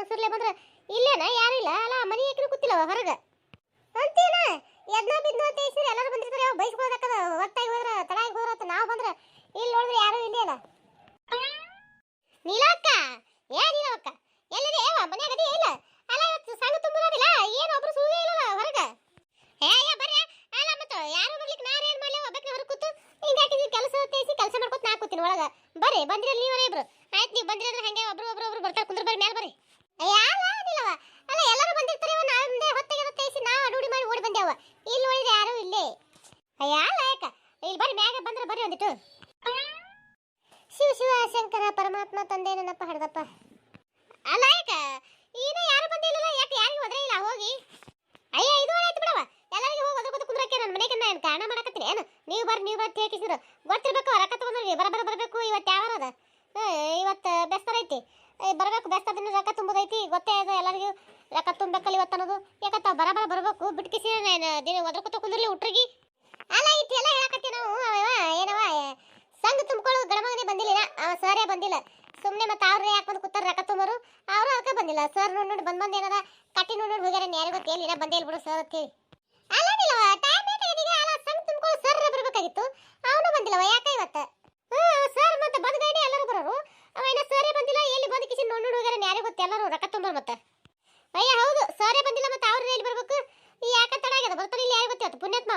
ಅವಸರ್ಲೆ ಬಂದ್ರ ಇಲ್ಲೇನ? ಯಾರು ಇಲ್ಲ? ಅಲ್ಲ, ಮನಿ ಯಾಕಿನ ಕೂತಿಲ್ಲ ಹೊರಗ. ಅಂತೇನ? ಎದ್ನ ಬಿದ್ನ ತೇಸಿರಿ ಎಲ್ಲರೂ ಬಂದಿರ್ತಾರೆ. ಯಾವ ಬೈಸ್ಕೋದಕ್ಕದ ಹೊತ್ತಾಗಿ ಹೋದ್ರ, ತಡಾಗಿ ಅಂತ ನಾವು ಬಂದ್ರ ಇಲ್ಲಿ ನೋಡಿದ್ರೆ ಯಾರು ಇಲ್ಲೇನ? ನೀಲಕ್ಕ! ಏ ನೀಲಕ್ಕ ಎಲ್ಲಿದೆ? ಯಾವ ಮನ್ಯಾಗ ಇಲ್ಲ. ಅಲ್ಲ, ಇವತ್ತು ಸಂಘ ತುಂಬಿರೋದಿಲ್ಲ ಏನು, ಒಬ್ರು ಸುಳ್ಳು ಇಲ್ಲಲ್ಲ ಹೊರಗ? ಏ ಏ ಬರ್ರಿ. ಅಲ್ಲ, ಮತ್ತೆ, ಯಾರು ಬರ್ಲಿಕ್ಕೆ ನಾನು ಏನ್ ಮಾಡಲಿ? ಒಬ್ಬಕ್ಕೆ ಹೊರಗೆ ಕೂತು ಹಿಂಗಾಗಿ ಕೆಲಸ ತೇಸಿ ಕೆಲಸ ಮಾಡ್ಕೊತ ನಾ ಕೂತೀನಿ ಒಳಗ. ಬರ್ರಿ, ಬಂದ್ರಿ ನೀವೇ ಇಬ್ರು. ಆಯ್ತು, ನೀವು ಬಂದಿರಲ್ಲ ಹಂಗೆ ಒಬ್ರು ಒಬ್ರು ಒಬ್ರು ಬರ್ತಾರೆ. ಕುಂದ್ರ ಬರ್ರಿ ಮ್ಯಾಲ ಬರ್ರಿ. ಅಲ್ಲ ಎಲ್ಲರೂ ಬಂದಿರ್ತಾರೆ ಇವ ನಮ್ದೆ ಹೊತ್ತಿಗೆ ತೇಸಿ ನಾವು ಅಡುಡಿ ಮಾಡಿ ಓಡಿ ಬಂದೇವ. ಇಲ್ಲಿ ನೋಡಿದ್ರೆ ಯಾರು ಇಲ್ಲೇ. ಅಯ್ಯ, ಅಲ್ಲ, ಯಾಕ? ಇಲ್ಲಿ ಬರ್ರಿ, ಮ್ಯಾಗ ಬಂದ್ರೆ ಬರ್ರಿ ಒಂದಿಟ್ಟು. ಶಿವ ಶಿವ, ಶಂಕರ, ಪರಮಾತ್ಮ, ತಂದೆ, ನನ್ನಪ್ಪ ಹಡ್ದಪ್ಪ ಅಲ್ಲ, ಯಾಕ? ಈಗ ಯಾರು ಬಂದಿಲ್ಲ ಯಾಕೆ ಯಾರಿಗೂ ಒದ್ರೆ ಇಲ್ಲ, ಹೋಗಿ. ಅಯ್ಯ, ಇದು ಆಯ್ತು ಬಿಡವ. ಎಲ್ಲರಿಗೂ ಹೋಗಿ ಅದ್ರ ಕುಂದ್ರಕ್ಕೆ ನನ್ನ ಮನೆಗೆ ನಾನು ಕಾರಣ ಮಾಡಕತ್ತೀನಿ, ಏನು? ನೀವು ಬರ್ರಿ ನೀವು ಬರ್ರಿ ಹೇಗಿಸಿದ್ರು ಗೊತ್ತಿರ್ಬೇಕು, ರೊಕ್ಕ ಬರ ಬರ ಬರಬೇಕು, ಇವತ್ತು ಯಾವ ಅದ? ಇವತ್ತು ಬೆಸ್ತರ ಐತಿ. ಬರಬೇಕು ಬೆಸ್ತರ ದಿನ ರೊಕ್ಕ ತುಂಬುದೈತಿ, ಗೊತ್ತೇ ಇದೆ ಎಲ್ಲರಿಗೂ ರೊಕ್ಕ ತುಂಬಬೇಕಲ್ಲ ಇವತ್ತು ಅನ್ನೋದು. ಯಾಕತ್ತ ಬರ ಬರ ಬರಬೇಕು ಬಿಟ್ಕಿಸಿ ದಿನ ಒದ್ರಕೊತ ಕುಂದ್ರಲಿ ಉಟ್ರಿಗೆ ಅಲ್ಲ ಎಲ್ಲ ಹೇಳಕತ್ತಿ ನಾವು. ಏನವ ಸಂಘ ತುಂಬಿಕೊಳ್ಳೋದು ಗಡಮಗನೇ ಬಂದಿಲ್ಲ ಅವ ಸರೇ ಬಂದಿಲ್ಲ. ಸುಮ್ಮನೆ ಮತ್ತೆ ಅವ್ರೇ ಯಾಕೆ ಬಂದು ಕೂತಾರ ರೊಕ್ಕ ತುಂಬರು? ಅವರು ಅದಕ್ಕೆ ಬಂದಿಲ್ಲ. ಸರ್ ನೋಡಿ ನೋಡಿ ಬಂದ್ ಬಂದು ಏನದ? ಕಟ್ಟಿ ನೋಡಿ ನೋಡಿ ಹೋಗ್ಯಾರ ಯಾರಿಗೂ ಗೊತ್ತಿಲ್ಲ, ಇನ್ನ ಬಂದೇ ಬಿಡು ಸರ್ ಅಂತೇಳಿ ಅಲ್ಲ ಟೈಮ್ ಅಲ್ಲ, ಸಂಘ ತುಂಬಿಕೊಳ್ಳೋ ಸರ್ ಬರಬೇಕಾಗಿತ್ತು. ಅವನು ಬಂದಿಲ್ಲವ, ಯಾಕೆ ಇವತ್ತು ಹ್ಞೂ ಸರ್ ಮತ್ತೆ ಬಂದ ಗಾಡಿ ಎಲ್ಲರೂ ಬರೋರು ಅವ ಇನ್ನ ಸರೇ ಬಂದಿಲ್ಲ ಎಲ್ಲಿ ಬಂದು ಕಿಸಿ ನೋಡಿ ನೋಡಿ ಗೊತ್ತ ಎಲ್ಲರೂ ರೊಕ್ಕ ತುಂಬೋರು ಮತ್ತೆ? ಅಯ್ಯ, ಹೌದು. ಸರೇ ಬಂದಿಲ್ಲ ಮತ್ತೆ ಅವ್ರ ಇಲ್ಲಿ ಬರ್ಬೇಕು? ಈ ಯಾಕೆ ತಡ ಆಗ್ಯದ? ಬರ್ತಾರೆ ಇಲ್ಲಿ ಯಾರು ಗೊತ್ತಿತ್ತು ಪುಣ್ಯಾತ್ಮ?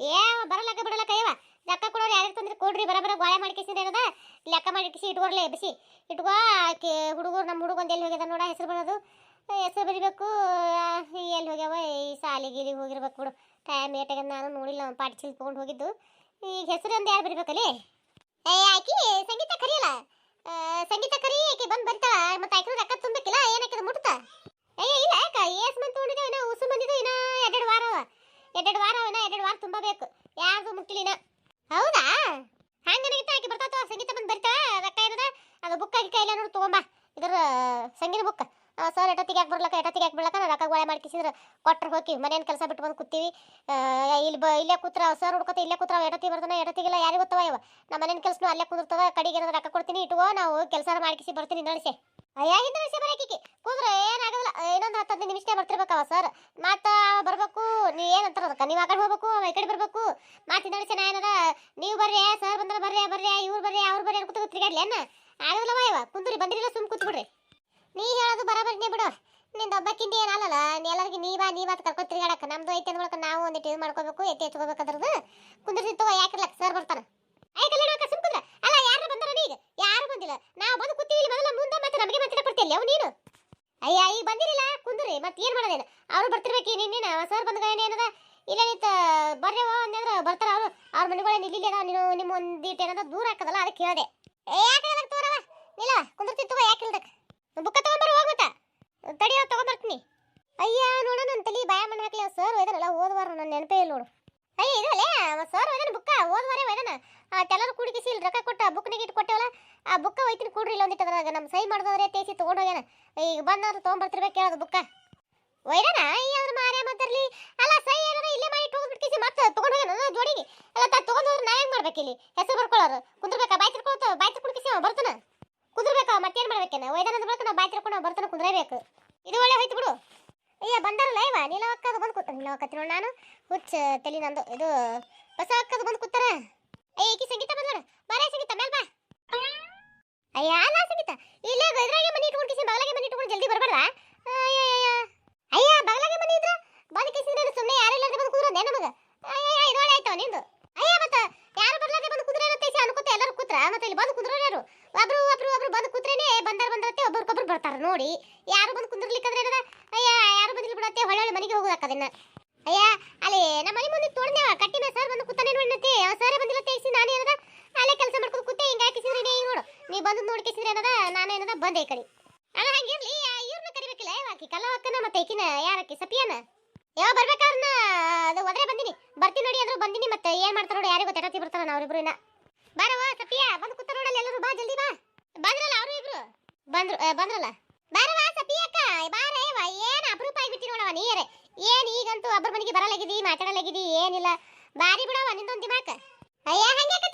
ಏ ಬರಲಕ್ಕ ಬಿಡಲ್ಲ ಅಯ್ಯವ ರೊಕ್ಕ ಕೊಡೋರು ಯಾರಿಗೆ ತಂದ್ರೆ? ಕೊಡ್ರಿ, ಬರ ಬರ ಗೋಳೆ ಮಾಡಿ ಕಿಸಿದ ಏನದ? ಲೆಕ್ಕ ಮಾಡಿ ಕಿಸಿ ಇಟ್ಕೊಡ್ಲೆ ಬಿಸಿ ಇಟ್ಕೋ, ಆಕೆ ಹುಡುಗರು ನಮ್ಮ ಹುಡುಗಂದು ಎಲ್ಲಿ ಹೋಗ್ಯದ ನೋಡ, ಹೆಸರು ಬರೋದು. ಹೆಸರು ಬರಿಬೇಕು ಎಲ್ಲಿ ಹೋಗ್ಯಾವ? ಈ ಸಾಲಿ ಗೀಲಿ ಹೋಗಿರ್ಬೇಕು ಬಿಡು. ಟೈಮ್ ಏಟಾಗ ನಾನು ನೋಡಿಲ್ಲ, ಅವ್ನು ಪಾಟಿ ಚೀಲ ಹೋಗಿದ್ದು. ಈಗ ಹೆಸರು ಒಂದು ಯಾರು ಬರಿಬೇಕಲ್ಲಿ? ಏ, ಆಕಿ, ಸಂಗೀತ ಕರಿಯಲ್ಲ? ಸಂಗೀತ ಕರಿ, ಆಕಿ ಬಂದು ಬರ್ತಾಳ ಮತ್ತೆ ಮುಟ್ತಾ? ಏ ಇಲ್ಲ, ಯಾಕ? ಏಸ್ ಮಂತ್ ತೊಗೊಂಡಿದ್ದೆ ಇನ್ನ ಉಸು ಬಂದಿದ್ದು ಇನ್ನ ಎರಡೆರಡು ವಾರ ಅವ. ಎರಡೆರಡು ವಾರ ಇನ್ನ, ಎರಡೆರಡು ವಾರ ತುಂಬಬೇಕು ಯಾರ್ದು ಮುಟ್ಟಿಲ್ಲ ಹೌದಾ? ಹಂಗನಾಗಿತ್ತ ಆಕಿ ಬರ್ತಾವ ಸಂಗೀತ ಬಂದು ಬರ್ತಾ? ರೊಕ್ಕ ಇರದ? ಅದು ಬುಕ್ ಆಗಿ ಕೈಲ ನೋಡಿ, ತಗೊಂಬಾ. ಇದ್ರ ಸಂಗೀತ ಬುಕ್ ಸರ್ ಎಟತ್ತಿಗೆ ಯಾಕೆ ಬರ್ಲಕ್ಕ? ಎಟತ್ತಿಗೆ ಯಾಕೆ ಬರ್ಲಕ್ಕ? ರೊಕ್ಕ ಗೋಳೆ ಮಾಡಿ ಕಿಸಿದ್ರೆ. ಕೊಟ್ರೆ ಹೋಗಿ ಮನೇನು ಕೆಲಸ ಬಿಟ್ಟು ಬಂದು ಕೂತೀವಿ. ಇಲ್ಲಿ ಬ, ಇಲ್ಲೇ ಕೂತ್ರ ಸರ್ ಹುಡ್ಕೋತ ಇಲ್ಲೇ ಕೂತ್ರ ಎಡತಿ ಬರ್ತಾನೆ ಎಟತ್ತಿಗೆಲ್ಲ ಯಾರಿಗೆ ಗೊತ್ತವ ಇವ? ನಮ್ಮ ಮನೇನ ಕೆಲಸನೂ ಅಲ್ಲೇ ಕುದಿರ್ತದ, ಕಡೆಗೆ ರೊಕ್ಕ ಕೊಡ್ತೀನಿ, ಇಟ್ಕೋ, ನಾವು ಕೆಲಸ ಮಾಡಿಕಿಸಿ ಬರ್ತೀನಿ ನಡೆಸಿ ಅಯ್ಯ ವಿಷಯ ಬರಕಿಕ್ಕಿ ಕೂದ್ರೆ ಏನಾಗಲ್ಲ ಇನ್ನೊಂದು ಹತ್ತು ಹದಿನೈದು ನಿಮಿಷ ಬರ್ತಿರ್ಬೇಕವ ಸರ್ ಮತ್ತೆ ಬರ್ಬೇಕು. ನೀ ಏನಂತಾರ ಅದಕ್ಕೆ. ನೀವು ಆ ಹೋಗ್ಬೇಕು, ಅವ ಈ ಕಡೆ ಬರ್ಬೇಕು. ಮಾತಿ ನೋಡಿ ಚೆನ್ನ ಏನದ? ನೀವು ಬರ್ರಿ ಸರ್ ಬಂದ್ರೆ ಬರ್ರಿ ಬರ್ರಿ, ಇವ್ರು ಬರ್ರಿ, ಅವ್ರು ಬರ್ರಿ ಕೂತು ತಿರ್ಗಾಡ್ಲಿ ಅನ್ನ ಆಗಲ್ಲವ ಇವ. ಕುಂದ್ರಿ, ಬಂದಿರಲ್ಲ ಸುಮ್ ಕೂತ್ಬಿಡ್ರಿ ನೀ ಹೇಳೋದು ಬರಬರ್ನೇ ಬಿಡು. ನಿಂದ ಒಬ್ಬಕ್ಕಿಂದ ಏನಲ್ಲ ನೀ ಎಲ್ಲರಿಗೆ ನೀ ಬಾ ನೀ ಬಾ ಕರ್ಕೊಂಡು ತಿರ್ಗಾಡಕ ನಮ್ದು ಐತೆ ಅಂದ್ಕೊಳಕ ನಾವು ಒಂದಿಟ್ಟು ಇದು ಮಾಡ್ಕೋಬೇಕು, ಎತ್ತಿ ಎತ್ಕೋಬೇಕು ಅದ್ರದ್ದು ಕುಂದ್ರಿ ತಗೋ ಯಾಕಿಲ್ಲ ಸರ್ ಬರ್ತಾರ ಐತಲ್ಲ ಸುಮ್ ಕುಂದ್ರ ಅಲ್ಲ ಯಾರು ಬಂದಾರ ನೀಗ ಯಾರು ಬಂದಿಲ್ಲ. ನಾವು ಬಂದು ಕೂತೀವಿ ಇಲ್ಲಿ ಮೊದಲ ಮುಂದೆ ಮತ್ತೆ ನಮಗೆ ಮತ್ತೆ ಕೊಡ್ತಿಲ್ಲ ಅವ ನೀನು? ಅಯ್ಯ, ಈಗ ಬಂದಿರಲಿಲ್ಲ ಕುಂದ್ರಿ, ಮತ್ತೆ ಏನು ಮಾಡೋದೇನು? ಅವ್ರು ಬರ್ತಿರ್ಬೇಕು ನಿನ್ನೇನ ಸರ್ ಬಂದ ಗಾಯನ ಏನದ? ಇಲ್ಲ ನಿಂತ ಬರ್ರಿ ಅಂದ್ರ ಬರ್ತಾರ ಅವರು. ಅವ್ರ ಮನೆಗಳೇನು ಇಲ್ಲಿ ಅದಾವ ನೀನು ನಿಮ್ಮ ಒಂದಿಟ್ಟು ಏನದ, ದೂರ ಹಾಕದಲ್ಲ, ಅದಕ್ಕೆ ಹೇಳಿದೆ. ಯಾಕೆ ತೋರವ ಇಲ್ಲ ಕುಂದಿರ್ತಿ ತಗೋ, ಯಾಕೆ ಇಲ್ದಕ್? ಬುಕ್ಕ ತಗೊಂಬರ್, ಹೋಗ್ ತಡಿಯೋ ತಗೊಂಬರ್ತೀನಿ. ಅಯ್ಯ, ನೋಡ ನನ್ನ ತಲಿ ಬಾಯ ಮಣ್ಣು ಹಾಕ್ಲಿ ಸರ್ ಒಯ್ದನಲ್ಲ ಓದ್ವಾರ ನನ್ನ ನೆನಪೇ ಇಲ್ಲ ನೋಡು. ಅಯ್ಯ ಇದಲ್ಲೇ ಸರ್ ಒಯ್ದನ ಬುಕ್ಕ? ಓದ್ವಾರ ಒಯ್ದನ? ತೆಲ್ಲರು ಕುಡಿಕಿಸಿ ಇಲ್ಲಿ ರೊಕ್ಕ ಕೊಟ್ಟ ಬುಕ್ನಾಗ ಆ ಬುಕ್ಕ ಒಯ್ತೀನಿ ಕೊಡ್ರಿ ಇಲ್ಲ ಒಂದಿಟ್ಟು ಅದ್ರಾಗ. ನಮ್ಮ ಸೈ ಮಾಡಿದವ್ರೆ ತೇಸಿ ತೊಗೊಂಡು ಹೋಗ್ಯಾನ ಈಗ ಬಂದವ್ರು ತೊಗೊಂಬರ್ತಿರ್ಬೇಕು ಹೇಳೋದು ಬುಕ್ಕ. ಒಯ್ದನ ಈ ಅದ್ರ ಮಾರ್ಯ ಮಾತಾಡ್ಲಿ. ಅಲ್ಲ, ಸೈ ಏನಾರ ಇಲ್ಲೇ ಮಾಡಿ ಇಟ್ಟು ಹೋಗ್ಬಿಟ್ಟಿಸಿ ಮತ್ತೆ ತೊಗೊಂಡು ಹೋಗ್ಯಾನ ಜೋಡಿಗೆ. ಅಲ್ಲ, ತಾ ತೊಗೊಂಡು ಹೋದ್ರೆ ನಾ ಹೆಂಗ್ ಮಾಡ್ಬೇಕು ಇಲ್ಲಿ? ಹೆಸರು ಬರ್ಕೊಳ್ಳೋರು. ಕುಂದ್ರಬೇಕಾ? ಬಾಯ್ ತಿರ್ಕೊಳ್ತ, ಬಾಯ್ ತಿರ್ಕೊಳ್ಕಿಸಿ ಅವ ಬರ್ತಾನ? ಕುಂದ್ರಬೇಕಾ? ಮತ್ತೇನು ಮಾಡ್ಬೇಕೇನ? ಒಯ್ದಾನ ಅಂದ್ರೆ ಬರ್ತಾನ ಬಾಯ್ ತಿರ್ಕೊಂಡು ಬರ್ತಾನ ಕುಂದ್ರಬೇಕು. ಇದು ಒಳ್ಳೆ ಹೋಯ್ತು ಬಿಡು. ಅಯ್ಯ, ಬಂದಾರಲ್ಲ, ಇವ? ನೀಲವಕ್ಕದು ಬಂದು ಕೂತ ನೀಲವಕ್ಕ ನೋಡಿ ನಾನು. ಹುಚ್ಚ, ತಲಿ ನಂದು. ಇದು ಹೊಸ ಅಕ್ಕದು ಬಂದು ಕೂತಾರ. ಅಯ್ಯ ಈಕಿ ಸಂಗೀತ ಬಂದ್ಲ ಬಾರೇ ಸಂಗೀತ, ಮೇಲ್ ಬಾ. ಅಯ್ಯ ನಾ ಸಂಗೀತ ಇಲ್ಲೇ ಇದ್ರಾಗೆ ಮನಿ ಇಟ್ಕೊಂಡು ಕಿಸಿ ಬಗಲಾಗೆ ಮನಿ ಇಟ್ಕೊಂಡು ಜಲ್ದಿ ಬರಬೇಡ ಅಯ್ಯ ಬಗಲಾಗೆ ಮನಿ ಇದ್ರ ಬಂದು ಕಿಸಿದ್ರೆ ಸುಮ್ಮನೆ ಯಾರು ಇಲ್ಲದೆ ಬಂದು ಕೂರೋದೇ ನಮಗ? ಅಯ್ಯ ಇರೋಳೆ ಆಯ್ತವ ನಿಂದು? ಅಯ್ಯ, ಮತ್ತೆ ಯಾರು ಬರ್ಲಾದೆ ಬಂದು ಕುದ್ರೆ ಇರುತ್ತೆ ಅನ್ಕೋತ ಎಲ್ಲರೂ ಕೂತ್ರ? ಮತ್ತೆ ಇಲ್ಲಿ ಬಂದು ಕುಂದ್ರೋರು ಯಾರು? ಒಬ್ರು ಒಬ್ರು ಒಬ್ರು ಬಂದು ಕೂತ್ರೇನೆ ಬಂದಾರ ಬಂದರತ್ತೆ ಒಬ್ರಿಗೊಬ್ರು ಬರ್ತಾರೆ ನೋಡಿ. ಯಾರು ಬಂದು ಕುಂದ್ರಲಿಕ್ಕಂದ್ರೆ ಏನದ? ಅಯ್ಯ, ಯಾರು ಬಂದಿಲ್ಲ ಬಿಡತ್ತೆ ಹೊಳೆ ಹೊಳ್ಳೆ ಮನೆಗೆ ಹೋಗೋದಕ್ಕದನ್ನ ಅಯ್ಯ, ಅಲ್ಲಿ, ನಮ್ಮ ಮನೆ ಮುಂದೆ ತೋಡ್ದೇವ ಕಟ್ಟಿ ಮೇಲೆ ಸರ್ ಬಂದು ಕೂತಾನೆ ನೋಡಿನತ್ತೆ ಆ ಸರ್ ಬಂದಿಲ್ಲ ತೇಗಿಸಿ ನಾನು ಏನದ? ಅಲ್ಲೇ ಕೆಲಸ ಮಾಡ್ಕೊಂಡು ಕೂತೆ ಹಿಂಗೆ ಹಾಕಿಸಿದ್ರೆ ನೀ ನೋಡು. ನೀ ಬಂದು ನೋಡಿ ಕೇಸಿದ್ರೆ ಏನದ? ನಾನು ಏನದ? ಬಂದೆ ಈ ಕಡೆ. ಅಲ್ಲ, ಹಂಗಿರ್ಲಿ ಇವ್ರನ್ನ ಕರಿಬೇಕಿಲ್ಲ. ಯಾವಾಕಿ ಕಲ್ಲವಕ್ಕನ ಮತ್ತೆ ಈಕಿನ? ಯಾರಕ್ಕೆ ಸಪಿಯನ? ಯಾವ ಬರ್ಬೇಕಾರ್ನ ಅದು ಒದ್ರೆ ಬಂದಿನಿ. ಬರ್ತೀನಿ ನೋಡಿ, ಅಂದ್ರು ಬಂದಿನಿ ಮತ್ತೆ ಏನ್ ಮಾಡ್ತಾರ ನೋಡಿ, ಯಾರಿಗೂ ತೆರತಿ ಬರ್ತಾರ ನಾವ್ರಿಬ್ರು ಇನ್ನ. ಬಾರವ ಸಪಿಯ, ಬಂದು ಕೂತ ನೋಡಲ್ಲ ಎಲ್ಲರೂ. ಬಾ, ಜಲ್ದಿ ಬಾ. ಬಂದ್ರಲ್ಲ ಅವರು ಇಬ್ರು? ಬಂದ್ರು ಬಂದ್ರಲ್ಲ? ಬಾರವ ಸಪಿಯಕ್ಕ ಬಾರೇ ವಾ ಏನ್ ಅಪರೂಪ ಆಗಿಬಿಟ್ಟಿ ನೋಡವ ನೀರೇ ಏನ್ ಈಗಂತೂ ಒಬ್ಬರ ಮನೆಗೆ ಬರಲಾಗಿದಿ ಮಾತಾಡಲಾಗಿದಿ ಏನಿಲ್ಲ. ಬಾರಿ ಬಿಡವ ನಿಂದೊಂದು ದಿಮಾಕ. ಅಯ್ಯ ಹಂಗೆ ಯಾಕ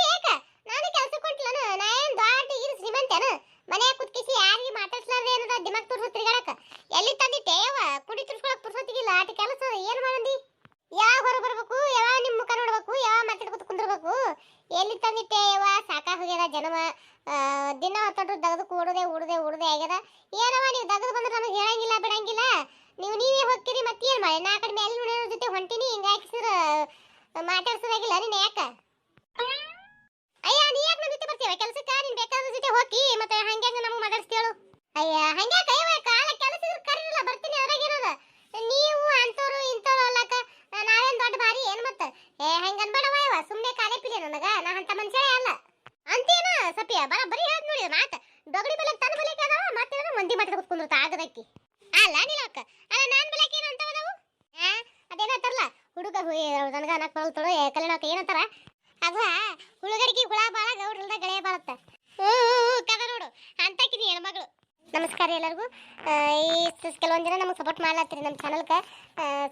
ದಿಮಾಗ್ ತುರ್ಸು ತಿರ್ಗಾಡಕ. ಎಲ್ಲಿ ತಂದಿಟ್ಟೆ ಯವ್ವ, ಕುಡಿ ತುರ್ಸ್ಕೊಳಕ್ ಪುರ್ಸೊತ್ತಿಗಿಲ್ಲ. ಆಟ ಕೆಲಸ, ಏನ್ ಮಾಡಂದಿ? ಯಾವ ಹೊರ ಬರ್ಬೇಕು? ಯಾವ ನಿಮ್ ಮುಖ ನೋಡ್ಬೇಕು? ಯಾವ ಮಾತಾಡ್ಕೊತ ಕುಂದಿರ್ಬೇಕು? ಎಲ್ಲಿ ತಂದಿಟ್ಟೆ ಯವ್ವ? ಸಾಕಾಗ ಹೋಗ್ಯದ ಜನವ. ದಿನ ಹೊತ್ತೊಟ್ಟು ದಗದು ಕೂಡದೆ ಉಡದೆ ಉಡದೆ ಆಗ್ಯದ. ಏನವ ನೀವು ದಗದು ಬಂದ್ರೆ ನಮಗೆ ಹೇಳಂಗಿಲ್ಲ, ಬಿಡಂಗಿಲ್ಲ? ನೀವು ನೀವೇ ಹೋಗ್ತೀರಿ ಮತ್ತೆ ಏನ್ ಮಾಡಿ ನಾ ಕಡಿಮೆ ಎಲ್ಲಿ ನೋಡಿರೋ ಜೊತೆ ಹೊಂಟಿನಿ ಹಿಂಗಾಗಿ ಸರ್ ಮಾತಾಡ್ಸೋದಾಗಿಲ್ಲ ನಿನ್ನ ಯಾಕ? ಅಯ್ಯ, ನೀ ಯಾಕೆ ನನ್ನ ಜೊತೆ ಬರ್ತೀವ ಕೆಲಸಕ್ಕ ನಿನ್ ಬೇಕಾದ ಜೊತೆ ಹೋಗಿ ಮತ್ತೆ ಹಂಗೆ ನಮಗೆ ಮಾತಾಡ್ಸ ಅಯ್ಯ ಹಂಗೆ ಕೈವ ಕಾಲ ಕೆಲಸ ಕರೀರಲ್ಲ ಬರ್ತೀನಿ ಅದ್ರಾಗಿರೋದು ನೀವು ಅಂತವ್ರು ಇಂಥವ್ರು ಅಲ್ಲಕ ನಾವೇನ್ ದೊಡ್ಡ ಬಾರಿ ಏನ್ ಮತ್ತೆ? ಏ, ಹಂಗೆ ಅನ್ಬೇಡವ ಇವ ಸುಮ್ಮನೆ ಕಾಲೇ ಪಿಲೆ ನನಗ, ನಾ ಅಂತ ಮನುಷ್ಯ ಅಲ್ಲ. ಅಂತೇನ ಸಪಿಯ ಬರ, ಬರೀ ಹೇಳ್ ನೋಡಿ ಮಾತ. ದೊಗಡಿ ಬೆಲೆ ತನ್ನ ಬೆಲೆ ಅದಾವ, ಮತ್ತೆ ಮಂದಿ ಮಾತಾಡ ಕುತ್ಕೊಂಡಿರ್ತ ಆಗದಕ್ಕಿ. ಅಲ್ಲ ನೀಲಕ್ಕ ಅಲ್ಲ, ನಾನ್ ಬೆಲೆಕ್ಕೆ ಏನು ಅಂತ ಅದಾವು? ಆ ಅದೇನಂತಾರಲ್ಲ ಹುಡುಗ ನನಗ ಅನ್ನಕ್ ಏ ಕಲ್ಯಾಣಕ್ಕೆ ಏನಂತಾರ ಅದು ಹುಡುಗರಿಗೆ ಹುಳ ಬಾಳ, ಗೌಡ್ರಲ್ದ ಗಳೆ ಬಾಳತ್ತ. ಹ್ಞೂ ಕದ ನೋಡು ಅಂತಕಿನಿ ಹೆಣ್ಮಗಳು. ನಮಸ್ಕಾರ ಎಲ್ಲರಿಗೂ. ಈ ಕೆಲವೊಂದು ಜನ ನಮಗೆ ಸಪೋರ್ಟ್ ಮಾಡ್ಲತ್ತೀರಿ ನಮ್ಮ ಚಾನಲ್ಗೆ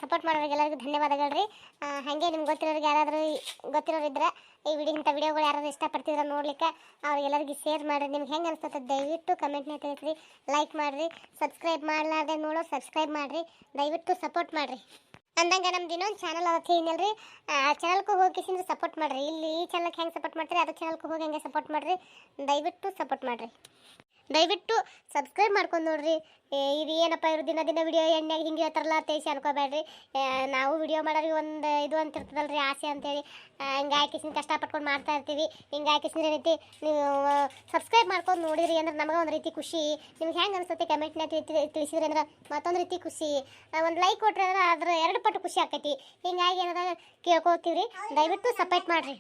ಸಪೋರ್ಟ್ ಮಾಡೋರಿಗೆ ಎಲ್ಲರಿಗೂ ಧನ್ಯವಾದಗಳು ರೀ. ಹಾಗೆ ನಿಮ್ಗೆ ಗೊತ್ತಿರೋರಿಗೆ ಯಾರಾದರೂ ಗೊತ್ತಿರೋರು ಇದ್ರೆ ಈ ವಿಡಿಯೋ, ಇಂಥ ವಿಡಿಯೋಗಳು ಯಾರಾದ್ರು ಇಷ್ಟಪಡ್ತಿದ್ರೆ ನೋಡ್ಲಿಕ್ಕೆ ಅವ್ರಿಗೆಲ್ಲರಿಗೂ ಶೇರ್ ಮಾಡಿರಿ. ನಿಮ್ಗೆ ಹೆಂಗೆ ಅನಿಸ್ತದೆ ದಯವಿಟ್ಟು ಕಮೆಂಟ್ನ ತಿಳಿಸ್ರಿ ಲೈಕ್ ಮಾಡಿರಿ ಸಬ್ಸ್ಕ್ರೈಬ್ ಮಾಡಲಾರ್ದೆ ನೋಡೋ ಸಬ್ಸ್ಕ್ರೈಬ್ ಮಾಡಿರಿ, ದಯವಿಟ್ಟು ಸಪೋರ್ಟ್ ಮಾಡಿರಿ. ಅಂದಂಗೆ ನಮ್ದು ಇನ್ನೊಂದು ಚಾನಲ್ ಅವತ್ತು ರೀ. ಆ ಚಾನಲ್ಗೂ ಹೋಗಿ ಸಪೋರ್ಟ್ ಮಾಡಿರಿ. ಇಲ್ಲಿ ಈ ಚಾನಲ್ಗೆ ಹೆಂಗೆ ಸಪೋರ್ಟ್ ಮಾಡ್ತೀರಿ, ಅದು ಚಾನಲ್ಗೂ ಹೋಗಿ ಹೆಂಗೆ ಸಪೋರ್ಟ್ ಮಾಡಿರಿ, ದಯವಿಟ್ಟು ಸಪೋರ್ಟ್ ಮಾಡಿರಿ. ದಯವಿಟ್ಟು ಸಬ್ಸ್ಕ್ರೈಬ್ ಮಾಡ್ಕೊಂಡು ನೋಡ್ರಿ. ಇದು ಏನಪ್ಪ ಇವ್ರು ದಿನ ದಿನ ವಿಡಿಯೋ ಎಣ್ಣೆ ಹಿಂಗೆ ಹೇಳ್ತಾರಲ್ಲ ತೇಸಿ ಅನ್ಕೋಬೇಡ್ರಿ. ನಾವು ವಿಡಿಯೋ ಮಾಡೋರಿಗೆ ಒಂದು ಇದು ಅಂತ ಇರ್ತದಲ್ರಿ ಆಸೆ ಅಂತೇಳಿ. ಹಿಂಗೆ ಹಾಕಿಸಿನ ಕಷ್ಟಪಟ್ಕೊಂಡು ಮಾಡ್ತಾ ಇರ್ತೀವಿ. ಹಿಂಗೆ ಹಾಕಿಸಿನ ರೀತಿ ನೀವು ಸಬ್ಸ್ಕ್ರೈಬ್ ಮಾಡ್ಕೊಂಡು ನೋಡಿದ್ರಿ ಅಂದ್ರೆ ನಮಗೆ ಒಂದು ರೀತಿ ಖುಷಿ. ನಿಮ್ಗೆ ಹೆಂಗೆ ಅನಿಸುತ್ತೆ ಕಮೆಂಟ್ನ ತಿಳಿಸಿದ್ರೆ ಅಂದ್ರೆ ಮತ್ತೊಂದು ರೀತಿ ಖುಷಿ. ಒಂದು ಲೈಕ್ ಕೊಟ್ರೆ ಅಂದ್ರೆ ಅದ್ರ ಎರಡು ಪಟ್ಟು ಖುಷಿ ಆಕೈತಿ ಹಿಂಗಾಗಿ ಏನಾರ ಕೇಳ್ಕೊತೀವಿ ರೀ ದಯವಿಟ್ಟು ಸಪೋರ್ಟ್ ಮಾಡಿರಿ.